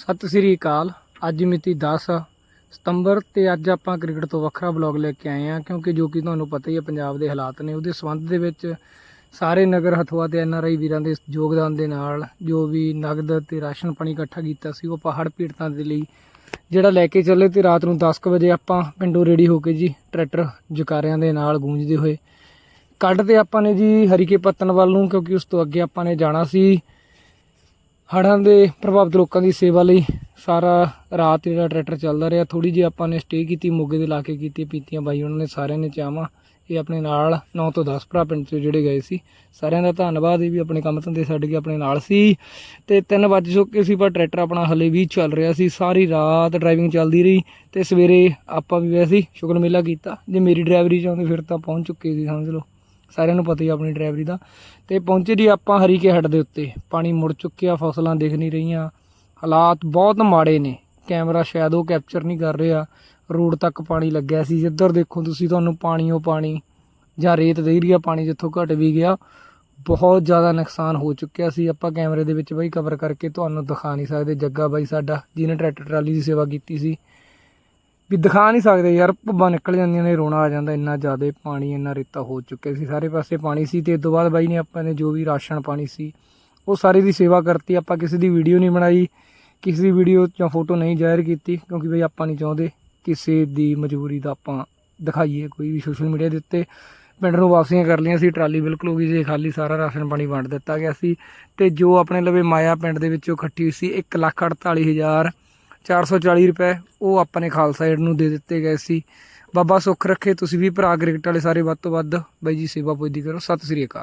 ਸਤਿ ਸ੍ਰੀ ਅਕਾਲ। ਅੱਜ ਮਿਤੀ 10 ਸਤੰਬਰ ਤੇ ਅੱਜ ਆਪਾਂ ਕ੍ਰਿਕਟ ਤੋਂ ਵੱਖਰਾ ਬਲੌਗ ਲੈ ਕੇ ਆਏ ਹਾਂ, ਕਿਉਂਕਿ ਜੋ ਕਿ ਤੁਹਾਨੂੰ ਪਤਾ ਹੀ ਹੈ, ਪੰਜਾਬ ਦੇ ਹਾਲਾਤ ਨੇ। ਉਹਦੇ ਸੰਬੰਧ ਦੇ ਵਿੱਚ ਸਾਰੇ ਨਗਰ ਹਥਵਾ ਤੇ ਐਨਆਰਆਈ ਵੀਰਾਂ ਦੇ ਯੋਗਦਾਨ ਦੇ ਨਾਲ ਜੋ ਵੀ ਨਗਦ ਤੇ ਰਾਸ਼ਨ ਪਾਣੀ ਇਕੱਠਾ ਕੀਤਾ ਸੀ, ਉਹ ਪਹਾੜ ਪੀੜਤਾਂ ਦੇ ਲਈ ਜਿਹੜਾ ਲੈ ਕੇ ਚੱਲੇ ਤੇ ਰਾਤ ਨੂੰ 10 ਕੁ ਵਜੇ ਆਪਾਂ ਪਿੰਡੋਂ ਰੈਡੀ ਹੋ ਕੇ ਜੀ ਟਰੈਕਟਰ ਜਕਾਰਿਆਂ ਦੇ ਨਾਲ ਗੂੰਜਦੇ ਹੋਏ। ਕੱਢ ਤੇ ਆਪਾਂ ਨੇ ਜੀ ਹਰੀਕੇ ਪੱਤਨ ਵੱਲ ਨੂੰ, ਕਿਉਂਕਿ ਉਸ ਤੋਂ ਅੱਗੇ ਆਪਾਂ ਨੇ ਜਾਣਾ ਸੀ। ਹੜ੍ਹਾਂ ਦੇ ਪ੍ਰਭਾਵਿਤ ਲੋਕਾਂ ਦੀ ਸੇਵਾ ਲਈ ਸਾਰਾ ਰਾਤ ਜਿਹੜਾ ਟਰੈਕਟਰ ਚੱਲਦਾ ਰਿਹਾ। ਥੋੜੀ ਜਿਹੀ ਆਪਾਂ ਨੇ ਸਟੇ ਕੀਤੀ, ਮੋਗੇ ਦੇ ਲਾ ਕੇ ਕੀਤੀ, ਪੀਤੀਆਂ ਬਾਈ ਉਹਨਾਂ ਨੇ ਸਾਰਿਆਂ ਨੇ ਚਾਹਾਂ ਇਹ ਆਪਣੇ ਨਾਲ 9 ਤੋਂ 10 ਭਰਾ ਪਿੰਡ 'ਚ ਜਿਹੜੇ ਗਏ ਸੀ। ਸਾਰਿਆਂ ਦਾ ਧੰਨਵਾਦ, ਇਹ ਵੀ ਆਪਣੇ ਕੰਮ ਧੰਦੇ ਛੱਡ ਕੇ ਆਪਣੇ ਨਾਲ ਸੀ। ਤੇ 3 ਵਜੇ ਚੁੱਕੇ ਸੀ, ਪਰ ਟਰੈਕਟਰ ਆਪਣਾ ਹਲੇ ਵੀ ਚੱਲ ਰਿਹਾ ਸੀ। ਸਾਰੀ ਰਾਤ ਡਰਾਈਵਿੰਗ ਚੱਲਦੀ ਰਹੀ ਤੇ ਸਵੇਰੇ ਆਪਾਂ ਵੀ ਵੈਸੇ ਹੀ ਸ਼ੁਕਰ ਮੇਲਾ ਕੀਤਾ। ਜੇ ਮੇਰੀ ਡਰਾਈਵਰੀ ਚਾਹੁੰਦੇ ਫਿਰ ਤਾਂ ਪਹੁੰਚ ਚੁੱਕੇ ਸੀ, ਸਮਝ ਲਓ। ਸਾਰਿਆਂ ਨੂੰ ਪਤਾ ਹੀ ਆ ਆਪਣੀ ਡਰਾਈਵਰੀ ਦਾ। ਤੇ ਪਹੁੰਚੇ ਜੀ ਆਪਾਂ ਹਰੀਕੇ ਹੱਟ ਦੇ ਉੱਤੇ। ਪਾਣੀ ਮੁੜ ਚੁੱਕਿਆ, ਫਸਲਾਂ ਦਿਖ ਨਹੀਂ ਰਹੀਆਂ। ਹਾਲਾਤ ਬਹੁਤ ਮਾੜੇ ਨੇ। ਕੈਮਰਾ ਸ਼ਾਇਦ ਉਹ ਕੈਪਚਰ ਨਹੀਂ ਕਰ ਰਿਹਾ। ਰੋਡ ਤੱਕ ਪਾਣੀ ਲੱਗਿਆ ਸੀ। ਜਿੱਧਰ ਦੇਖੋ ਤੁਸੀਂ ਤੁਹਾਨੂੰ ਪਾਣੀ ਉਹ ਪਾਣੀ ਜਾਂ ਰੇਤ ਦੇ ਏਰੀਆ ਪਾਣੀ ਜਿੱਥੋਂ ਘਟ ਵੀ ਗਿਆ, ਬਹੁਤ ਜ਼ਿਆਦਾ ਨੁਕਸਾਨ ਹੋ ਚੁੱਕਿਆ ਸੀ। ਆਪਾਂ ਕੈਮਰੇ ਦੇ ਵਿੱਚ ਬਾਈ ਕਵਰ ਕਰਕੇ ਤੁਹਾਨੂੰ ਦਿਖਾ ਨਹੀਂ ਸਕਦੇ। ਜੱਗਾ ਬਾਈ ਸਾਡਾ, ਜਿਹਨੇ ਟਰੈਕਟਰ ਟਰਾਲੀ ਦੀ ਸੇਵਾ ਕੀਤੀ ਸੀ। ਵੀ ਦਿਖਾ ਨਹੀਂ ਸਕਦੇ ਯਾਰ, ਭੁੱਬਾਂ ਨਿਕਲ ਜਾਂਦੀਆਂ ਨੇ, ਰੋਣਾ ਆ ਜਾਂਦਾ, ਇੰਨਾ ਜ਼ਿਆਦਾ ਪਾਣੀ, ਇੰਨਾ ਰੇਤਾ ਹੋ ਚੁੱਕਿਆ ਸੀ, ਸਾਰੇ ਪਾਸੇ ਪਾਣੀ ਸੀ ਤੇ ਇਸ ਤੋਂ ਬਾਅਦ ਬਾਈ ਨੇ ਆਪਾਂ ਨੇ ਜੋ ਵੀ ਰਾਸ਼ਨ ਪਾਣੀ ਸੀ, ਉਹ ਸਾਰੇ ਦੀ ਸੇਵਾ ਕਰਤੀ, ਆਪਾਂ ਕਿਸੇ ਦੀ ਵੀਡੀਓ ਨਹੀਂ ਬਣਾਈ, ਕਿਸੇ ਦੀ ਵੀਡੀਓ ਜਾਂ ਫੋਟੋ ਨਹੀਂ ਜ਼ਾਹਿਰ ਕੀਤੀ, ਕਿਉਂਕਿ ਬਈ ਆਪਾਂ ਨਹੀਂ ਚਾਹੁੰਦੇ ਕਿਸੇ ਦੀ ਮਜਬੂਰੀ ਦਾ ਆਪਾਂ ਦਿਖਾਈਏ, ਕੋਈ ਵੀ ਸੋਸ਼ਲ ਮੀਡੀਆ ਦੇ ਉੱਤੇ। ਪਿੰਡ ਨੂੰ ਵਾਪਸੀਆਂ ਕਰ ਲਈਆਂ ਸੀ, ਟਰਾਲੀ ਬਿਲਕੁਲ ਹੋ ਗਈ ਸੀ, ਖਾਲੀ ਸਾਰਾ ਰਾਸ਼ਨ ਪਾਣੀ ਵੰਡ ਦਿੱਤਾ ਗਿਆ ਸੀ ਤੇ ਜੋ ਆਪਣੇ ਲਵੇ ਮਾਇਆ ਪਿੰਡ ਦੇ ਵਿੱਚੋਂ ਇਕੱਠੀ ਹੋਈ ਸੀ 148000 440 ਰੁਪਏ ਉਹ ਆਪਾਂ ਨੇ ਖਾਲਸਾ ਏਡ ਨੂੰ ਦੇ ਦਿੱਤੇ ਗਏ ਸੀ। ਬਾਬਾ ਸੁੱਖ ਰੱਖੇ, ਤੁਸੀਂ ਵੀ ਭਰਾ ਕ੍ਰਿਕਟ ਵਾਲੇ ਸਾਰੇ ਵੱਧ ਤੋਂ ਵੱਧ ਬਾਈ ਜੀ ਸੇਵਾ ਪੁੱਜਦੀ ਕਰੋ। ਸਤਿ ਸ੍ਰੀ ਅਕਾਲ।